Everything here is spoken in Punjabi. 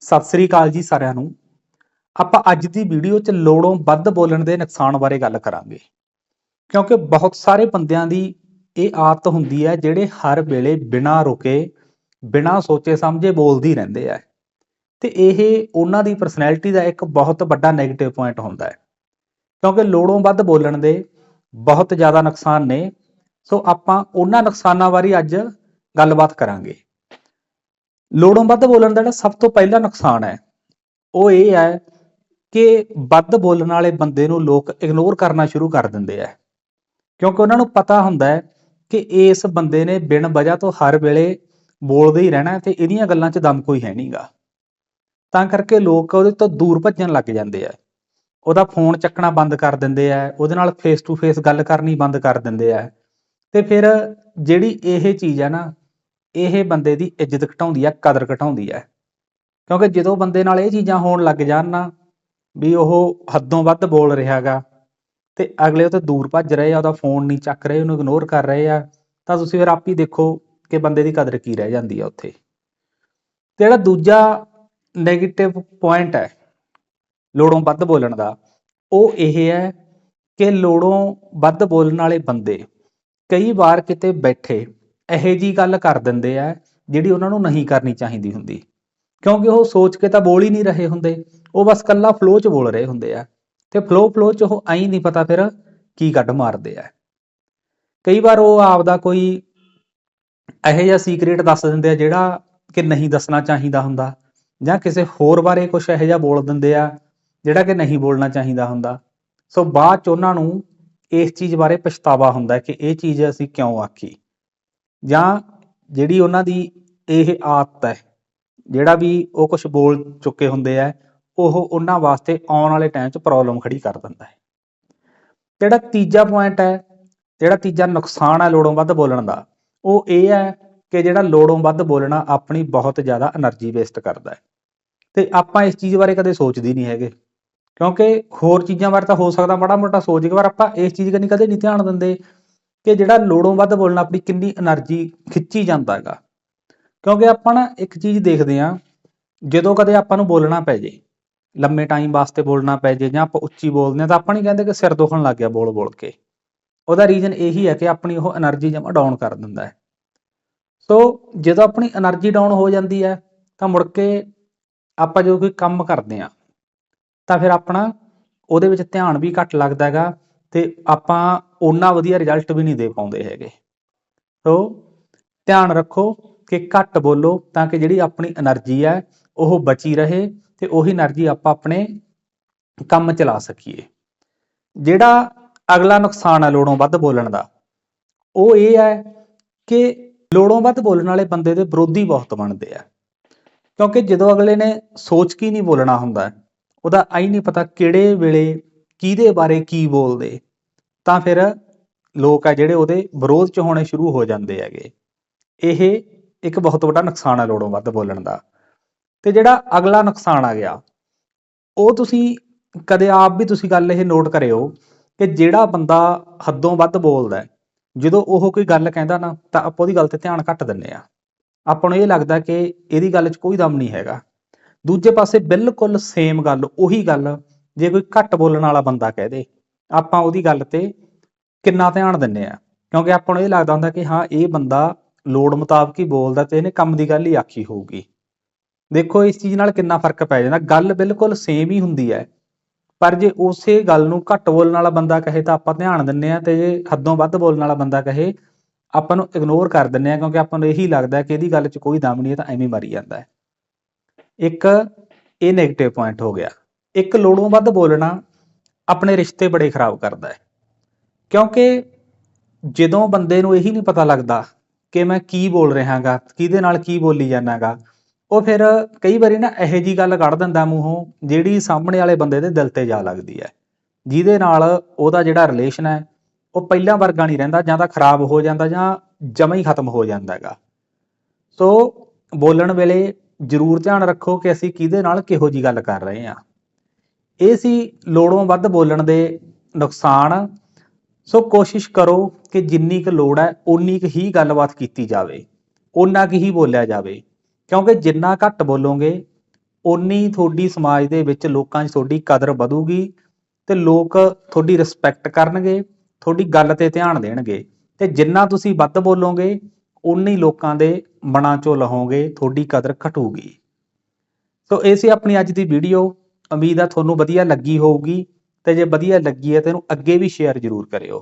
ਸਤਿ ਸ੍ਰੀ ਅਕਾਲ ਜੀ ਸਾਰਿਆਂ ਨੂੰ। ਆਪਾਂ ਅੱਜ ਦੀ ਵੀਡੀਓ 'ਚ ਲੋੜੋਂ ਵੱਧ ਬੋਲਣ ਦੇ ਨੁਕਸਾਨ ਬਾਰੇ ਗੱਲ ਕਰਾਂਗੇ। ਕਿਉਂਕਿ ਬਹੁਤ ਸਾਰੇ ਬੰਦਿਆਂ ਦੀ ਇਹ ਆਦਤ ਹੁੰਦੀ ਹੈ, ਜਿਹੜੇ ਹਰ ਵੇਲੇ ਬਿਨਾਂ ਰੁਕੇ, ਬਿਨਾਂ ਸੋਚੇ ਸਮਝੇ ਬੋਲਦੀ ਰਹਿੰਦੇ ਆ। ਤੇ ਇਹ ਉਹਨਾਂ ਦੀ ਪਰਸਨੈਲਿਟੀ ਦਾ ਇੱਕ ਬਹੁਤ ਵੱਡਾ 네ਗੇਟਿਵ ਪੁਆਇੰਟ ਹੁੰਦਾ ਹੈ। ਕਿਉਂਕਿ ਲੋੜੋਂ ਵੱਧ ਬੋਲਣ ਦੇ ਬਹੁਤ ਜ਼ਿਆਦਾ ਨੁਕਸਾਨ ਨੇ। ਸੋ ਆਪਾਂ ਉਹਨਾਂ ਨੁਕਸਾਨਾਂ ਬਾਰੇ ਅੱਜ ਗੱਲਬਾਤ ਕਰਾਂਗੇ। ਲੋੜੋਂ ਵੱਧ ਬੋਲਣ ਦਾ ਜਿਹੜਾ ਸਭ ਤੋਂ ਪਹਿਲਾ ਨੁਕਸਾਨ ਹੈ, ਉਹ ਇਹ ਹੈ ਕਿ ਵੱਧ ਬੋਲਣ ਵਾਲੇ ਬੰਦੇ ਨੂੰ ਲੋਕ ਇਗਨੋਰ ਕਰਨਾ ਸ਼ੁਰੂ ਕਰ ਦਿੰਦੇ ਆ। ਕਿਉਂਕਿ ਉਹਨਾਂ ਨੂੰ ਪਤਾ ਹੁੰਦਾ ਹੈ ਕਿ ਇਸ ਬੰਦੇ ਨੇ ਬਿਨ ਵਜ੍ਹਾ ਤੋਂ ਹਰ ਵੇਲੇ ਬੋਲਦੇ ਹੀ ਰਹਿਣਾ ਤੇ ਇਹਦੀਆਂ ਗੱਲਾਂ 'ਚ ਦਮ ਕੋਈ ਹੈ ਨਹੀਂਗਾ ਤਾਂ ਕਰਕੇ ਲੋਕ ਉਹਦੇ ਤੋਂ ਦੂਰ ਭੱਜਣ ਲੱਗ ਜਾਂਦੇ ਆ। ਉਹਦਾ ਫੋਨ ਚੱਕਣਾ ਬੰਦ ਕਰ ਦਿੰਦੇ ਆ, ਉਹਦੇ ਨਾਲ ਫੇਸ ਟੂ ਫੇਸ ਗੱਲ ਕਰਨੀ ਬੰਦ ਕਰ ਦਿੰਦੇ ਆ। ਤੇ ਫਿਰ ਜਿਹੜੀ ਇਹ ਚੀਜ਼ ਹੈ ਨਾ ਇਹ ਬੰਦੇ ਦੀ ਇੱਜ਼ਤ ਘਟਾਉਂਦੀ ਆ, ਕਦਰ ਘਟਾਉਂਦੀ ਆ। ਕਿਉਂਕਿ ਜਦੋਂ ਬੰਦੇ ਨਾਲ ਇਹ ਚੀਜ਼ਾਂ ਹੋਣ ਲੱਗ ਜਾਣ ਨਾ, ਵੀ ਉਹ ਹੱਦੋਂ ਵੱਧ ਬੋਲ ਰਿਹਾਗਾ ਤੇ ਅਗਲੇ ਉਹ ਤੋਂ ਦੂਰ ਭੱਜ ਰਹੇ ਆ, ਉਹਦਾ ਫੋਨ ਨਹੀਂ ਚੱਕ ਰਹੇ, ਉਹਨੂੰ ਇਗਨੋਰ ਕਰ ਰਹੇ ਆ, ਤਾਂ ਤੁਸੀਂ ਫਿਰ ਆਪ ਹੀ ਦੇਖੋ ਕਿ ਬੰਦੇ ਦੀ ਕਦਰ ਕੀ ਰਹਿ ਜਾਂਦੀ ਆ ਉੱਥੇ। ਤੇ ਜਿਹੜਾ ਦੂਜਾ 네ਗੇਟਿਵ ਪੁਆਇੰਟ ਹੈ, ਲੋੜੋਂ ਵੱਧ ਬੋਲਣ ਦਾ, ਉਹ ਇਹ ਹੈ ਕਿ ਲੋੜੋਂ ਵੱਧ ਬੋਲਣ ਵਾਲੇ ਬੰਦੇ ਕਈ ਵਾਰ ਕਿਤੇ ਬੈਠੇ ਇਹੋ ਜੀ ਗੱਲ ਕਰ ਦਿੰਦੇ ਆ ਜਿਹੜੀ ਉਹਨਾਂ ਨੂੰ ਨਹੀਂ ਕਰਨੀ ਚਾਹੀਦੀ ਹੁੰਦੀ। ਕਿਉਂਕਿ ਉਹ ਸੋਚ ਕੇ ਤਾਂ ਬੋਲ ਹੀ ਨਹੀਂ ਰਹੇ ਹੁੰਦੇ। ਉਹ ਬਸ ਕੱਲਾ ਫਲੋ 'ਚ ਬੋਲ ਰਹੇ ਹੁੰਦੇ ਆ। ਤੇ ਫਲੋ ਫਲੋ 'ਚ ਉਹ ਐਂ ਨਹੀਂ ਪਤਾ ਫਿਰ ਕੀ ਕੱਢ ਮਾਰਦੇ ਆ। ਕਈ ਵਾਰ ਉਹ ਆਪਦਾ ਕੋਈ ਇਹੋ ਜਿਹਾ ਸੀਕ੍ਰੀਟ ਦੱਸ ਦਿੰਦੇ ਆ ਜਿਹੜਾ ਕਿ ਨਹੀਂ ਦੱਸਣਾ ਚਾਹੀਦਾ ਹੁੰਦਾ। ਜਾਂ ਕਿਸੇ ਹੋਰ ਬਾਰੇ ਕੁਝ ਇਹੋ ਜਿਹਾ ਬੋਲ ਦਿੰਦੇ ਆ ਜਿਹੜਾ ਕਿ ਨਹੀਂ ਬੋਲਣਾ ਚਾਹੀਦਾ ਹੁੰਦਾ। ਸੋ ਬਾਅਦ ਚ ਉਹਨਾਂ ਨੂੰ ਇਸ ਚੀਜ਼ ਬਾਰੇ ਪਛਤਾਵਾ ਹੁੰਦਾ ਕਿ ਇਹ ਚੀਜ਼ ਅਸੀਂ ਕਿਉਂ ਆਖੀ। ਜਾਂ ਜਿਹੜੀ ਉਹਨਾਂ ਦੀ ਇਹ ਆਦਤ ਹੈ, ਜਿਹੜਾ ਵੀ ਉਹ ਕੁਝ ਬੋਲ ਚੁੱਕੇ ਹੁੰਦੇ ਆ, ਉਹ ਉਹਨਾਂ ਵਾਸਤੇ ਆਉਣ ਵਾਲੇ ਟਾਈਮ 'ਚ ਪ੍ਰੋਬਲਮ ਖੜੀ ਕਰ ਦਿੰਦਾ ਹੈ। ਜਿਹੜਾ ਤੀਜਾ ਪੁਆਇੰਟ ਹੈ, ਜਿਹੜਾ ਤੀਜਾ ਨੁਕਸਾਨ ਹੈ ਲੋੜੋਂ ਵੱਧ ਬੋਲਣ ਦਾ, ਉਹ ਇਹ ਹੈ ਕਿ ਜਿਹੜਾ ਲੋੜੋਂ ਵੱਧ ਬੋਲਣਾ ਆਪਣੀ ਬਹੁਤ ਜ਼ਿਆਦਾ એનર્ਜੀ ਵੇਸਟ ਕਰਦਾ ਹੈ। ਤੇ ਆਪਾਂ ਇਸ ਚੀਜ਼ ਬਾਰੇ ਕਦੇ ਸੋਚਦੇ ਨਹੀਂ ਹੈਗੇ, ਕਿਉਂਕਿ ਹੋਰ ਚੀਜ਼ਾਂ ਬਾਰੇ ਤਾਂ ਹੋ ਸਕਦਾ ਮਾੜਾ ਮੋਟਾ ਸੋਚ ਕੇ, ਪਰ ਆਪਾਂ ਇਸ ਚੀਜ਼ ਕਨੀ ਕਦੇ ਨਹੀਂ ਧਿਆਨ ਦਿੰਦੇ। ਕਿ ਜਿਹੜਾ ਲੋੜੋਂ ਵੱਧ ਬੋਲਣਾ ਆਪਣੀ ਕਿੰਨੀ એનર્ਜੀ ਖਿੱਚੀ ਜਾਂਦਾ ਹੈਗਾ। ਕਿਉਂਕਿ ਆਪਾਂ ਨਾ ਇੱਕ ਚੀਜ਼ ਦੇਖਦੇ ਆ ਜਦੋਂ ਕਦੇ ਆਪਾਂ ਨੂੰ ਬੋਲਣਾ ਪੈ ਜੇ, ਲੰਮੇ ਟਾਈਮ ਵਾਸਤੇ ਬੋਲਣਾ ਪੈ ਜੇ ਜਾਂ ਆਪਾਂ ਉੱਚੀ ਬੋਲਦੇ ਆ ਤਾਂ ਆਪਾਂ ਨਹੀਂ ਕਹਿੰਦੇ ਕਿ ਸਿਰ ਦੁਖਣ ਲੱਗ ਗਿਆ ਬੋਲ ਬੋਲ ਕੇ। ਉਹਦਾ ਰੀਜ਼ਨ ਇਹੀ ਹੈ ਕਿ ਆਪਣੀ ਉਹ એનર્ਜੀ ਜਮਾ ਡਾਊਨ ਕਰ ਦਿੰਦਾ ਹੈ। ਸੋ ਜਦੋਂ ਆਪਣੀ એનર્ਜੀ ਡਾਊਨ ਹੋ ਜਾਂਦੀ ਹੈ, ਤਾਂ ਮੁੜ ਕੇ ਆਪਾਂ ਜਦੋਂ ਕੋਈ ਕੰਮ ਕਰਦੇ ਆ ਤਾਂ ਫਿਰ ਆਪਣਾ ਉਹਦੇ ਵਿੱਚ ਧਿਆਨ ਵੀ ਘੱਟ ਲੱਗਦਾ ਹੈਗਾ ਤੇ ਆਪਾਂ ਉਹਨਾਂ ਵਧੀਆ ਰਿਜ਼ਲਟ ਵੀ ਨਹੀਂ ਦੇ ਪਾਉਂਦੇ ਹੈਗੇ। ਸੋ, ਧਿਆਨ ਰੱਖੋ ਕਿ ਘੱਟ ਬੋਲੋ ਤਾਂ ਕਿ ਜਿਹੜੀ ਆਪਣੀ એનર્ਜੀ ਹੈ, ਉਹ ਬਚੀ ਰਹੇ ਤੇ ਉਹੀ એનર્ਜੀ ਆਪਾਂ ਆਪਣੇ ਕੰਮ ਚਲਾ ਸਕੀਏ। ਜਿਹੜਾ ਅਗਲਾ ਨੁਕਸਾਨ ਹੈ ਲੋੜੋਂ ਵੱਧ ਬੋਲਣ ਦਾ, ਉਹ ਇਹ ਹੈ ਕਿ ਲੋੜੋਂ ਵੱਧ ਬੋਲਣ ਵਾਲੇ ਬੰਦੇ ਦੇ ਵਿਰੋਧੀ ਬਹੁਤ ਬਣਦੇ ਆ। ਕਿਉਂਕਿ ਜਦੋਂ ਅਗਲੇ ਨੇ ਸੋਚ ਕੀ ਨਹੀਂ ਬੋਲਣਾ ਹੁੰਦਾ, ਉਹਦਾ ਆਈ ਨਹੀਂ ਪਤਾ ਕਿਹੜੇ ਵੇਲੇ ਕਿਹਦੇ ਬਾਰੇ ਕੀ ਬੋਲਦੇ? ਤਾਂ ਫਿਰ ਲੋਕ ਆ ਜਿਹੜੇ ਉਹਦੇ ਵਿਰੋਧ ਚ ਹੋਣੇ ਸ਼ੁਰੂ ਹੋ ਜਾਂਦੇ ਹੈਗੇ। ਇਹ ਇੱਕ ਬਹੁਤ ਵੱਡਾ ਨੁਕਸਾਨ ਹੈ ਲੋੜੋਂ ਵੱਧ ਬੋਲਣ ਦਾ। ਤੇ ਜਿਹੜਾ ਅਗਲਾ ਨੁਕਸਾਨ ਆ ਗਿਆ, ਉਹ ਤੁਸੀਂ ਕਦੇ ਆਪ ਵੀ ਤੁਸੀਂ ਗੱਲ ਇਹ ਨੋਟ ਕਰਿਓ ਕਿ ਜਿਹੜਾ ਬੰਦਾ ਹੱਦੋਂ ਵੱਧ ਬੋਲਦਾ ਜਦੋਂ ਉਹ ਕੋਈ ਗੱਲ ਕਹਿੰਦਾ ਨਾ, ਤਾਂ ਆਪਾਂ ਉਹਦੀ ਗੱਲ ਤੇ ਧਿਆਨ ਘੱਟ ਦਿੰਨੇ ਆ ਆਪਾਂ ਨੂੰ ਇਹ ਲੱਗਦਾ ਕਿ ਇਹਦੀ ਗੱਲ 'ਚ ਕੋਈ ਦਮ ਨਹੀਂ ਹੈਗਾ। ਦੂਜੇ ਪਾਸੇ ਬਿਲਕੁਲ ਸੇਮ ਗੱਲ, ਉਹੀ ਗੱਲ ਜੇ ਕੋਈ ਘੱਟ ਬੋਲਣ ਵਾਲਾ ਬੰਦਾ ਕਹਿ ਦੇ, ਆਪਾਂ ਉਹਦੀ ਗੱਲ ਤੇ ਕਿੰਨਾ ਧਿਆਨ ਦਿੰਨੇ ਆ ਕਿਉਂਕਿ ਆਪਾਂ ਨੂੰ ਇਹ ਲੱਗਦਾ ਹੁੰਦਾ ਕਿ ਹਾਂ, ਇਹ ਬੰਦਾ ਲੋੜ ਮੁਤਾਬਕ ਹੀ ਬੋਲਦਾ ਤੇ ਇਹਨੇ ਕੰਮ ਦੀ ਗੱਲ ਹੀ ਆਖੀ ਹੋਊਗੀ। ਦੇਖੋ, ਇਸ ਚੀਜ਼ ਨਾਲ ਕਿੰਨਾ ਫ਼ਰਕ ਪੈ ਜਾਂਦਾ। ਗੱਲ ਬਿਲਕੁਲ ਸੇਮ ਹੀ ਹੁੰਦੀ ਹੈ। ਪਰ ਜੇ ਉਸੇ ਗੱਲ ਨੂੰ ਘੱਟ ਬੋਲਣ ਵਾਲਾ ਬੰਦਾ ਕਹੇ ਤਾਂ ਆਪਾਂ ਧਿਆਨ ਦਿੰਨੇ ਆ ਤੇ ਜੇ ਹੱਦੋਂ ਵੱਧ ਬੋਲਣ ਵਾਲਾ ਬੰਦਾ ਕਹੇ, ਆਪਾਂ ਨੂੰ ਇਗਨੋਰ ਕਰ ਦਿੰਨੇ ਆ ਕਿਉਂਕਿ ਆਪਾਂ ਨੂੰ ਇਹੀ ਲੱਗਦਾ ਕਿ ਇਹਦੀ ਗੱਲ 'ਚ ਕੋਈ ਦਮ ਨਹੀਂ ਹੈ ਤਾਂ ਐਵੇਂ ਮਰੀ ਜਾਂਦਾ ਹੈ। ਇੱਕ ਇਹ 네ਗੇਟਿਵ ਪੁਆਇੰਟ ਹੋ ਗਿਆ। ਇੱਕ ਲੋੜੋਂ ਵੱਧ ਬੋਲਣਾ ਆਪਣੇ ਰਿਸ਼ਤੇ ਬੜੇ ਖਰਾਬ ਕਰਦਾ ਹੈ। ਕਿਉਂਕਿ ਜਦੋਂ ਬੰਦੇ ਨੂੰ ਇਹੀ ਨਹੀਂ ਪਤਾ ਲੱਗਦਾ ਕਿ ਮੈਂ ਕੀ ਬੋਲ ਰਿਹਾਗਾ, ਕਿਹਦੇ ਨਾਲ ਕੀ ਬੋਲੀ ਜਾਣਾਗਾ ਉਹ ਫਿਰ ਕਈ ਵਾਰੀ ਨਾ ਇਹੋ ਜੀ ਗੱਲ ਕੱਢ ਦਿੰਦਾ ਮੂੰਹੋਂ ਜਿਹੜੀ ਸਾਹਮਣੇ ਵਾਲੇ ਬੰਦੇ ਦੇ ਦਿਲ ਤੇ ਜਾ ਲੱਗਦੀ ਹੈ। ਜਿਹਦੇ ਨਾਲ ਉਹਦਾ ਜਿਹੜਾ ਰਿਲੇਸ਼ਨ ਹੈ, ਉਹ ਪਹਿਲਾਂ ਵਰਗਾ ਨਹੀਂ ਰਹਿੰਦਾ, ਜਾਂ ਤਾਂ ਖਰਾਬ ਹੋ ਜਾਂਦਾ, ਜਾਂ ਜਮਾ ਹੀ ਖਤਮ ਹੋ ਜਾਂਦਾ ਹੈਗਾ। ਸੋ ਬੋਲਣ ਵੇਲੇ ਜ਼ਰੂਰ ਧਿਆਨ ਰੱਖੋ ਕਿ ਅਸੀਂ ਕਿਹਦੇ ਨਾਲ ਕਿਹੋ ਜੀ ਗੱਲ ਕਰ ਰਹੇ ਹਾਂ। ਇਹ ਸੀ ਲੋੜੋਂ ਵੱਧ ਬੋਲਣ ਦੇ ਨੁਕਸਾਨ। ਸੋ ਕੋਸ਼ਿਸ਼ ਕਰੋ ਕਿ ਜਿੰਨੀ ਕੁ ਲੋੜ ਹੈ, ਓਨੀ ਕੁ ਹੀ ਗੱਲਬਾਤ ਕੀਤੀ ਜਾਵੇ, ਓਨਾ ਕੁ ਹੀ ਬੋਲਿਆ ਜਾਵੇ। ਕਿਉਂਕਿ ਜਿੰਨਾ ਘੱਟ ਬੋਲੋਗੇ, ਓਨੀ ਤੁਹਾਡੀ ਸਮਾਜ ਦੇ ਵਿੱਚ ਲੋਕਾਂ 'ਚ ਤੁਹਾਡੀ ਕਦਰ ਵਧੂਗੀ ਤੇ ਲੋਕ ਤੁਹਾਡੀ ਰਿਸਪੈਕਟ ਕਰਨਗੇ, ਤੁਹਾਡੀ ਗੱਲ ਤੇ ਧਿਆਨ ਦੇਣਗੇ। ਤੇ ਜਿੰਨਾ ਤੁਸੀਂ ਵੱਧ ਬੋਲੋਗੇ ਉਨੀ ਲੋਕਾਂ ਦੇ ਮਨਾਂ 'ਚੋਂ ਲਹੋਗੇ, ਤੁਹਾਡੀ ਕਦਰ ਘਟੂਗੀ। ਸੋ ਇਹ ਸੀ ਆਪਣੀ ਅੱਜ ਦੀ ਵੀਡੀਓ ਉਮੀਦ ਆ ਤੁਹਾਨੂੰ ਵਧੀਆ ਲੱਗੀ ਹੋਊਗੀ ਤੇ ਜੇ ਵਧੀਆ ਲੱਗੀ ਹੈ ਤੇ ਇਹਨੂੰ ਅੱਗੇ ਵੀ ਸ਼ੇਅਰ ਜ਼ਰੂਰ ਕਰਿਓ।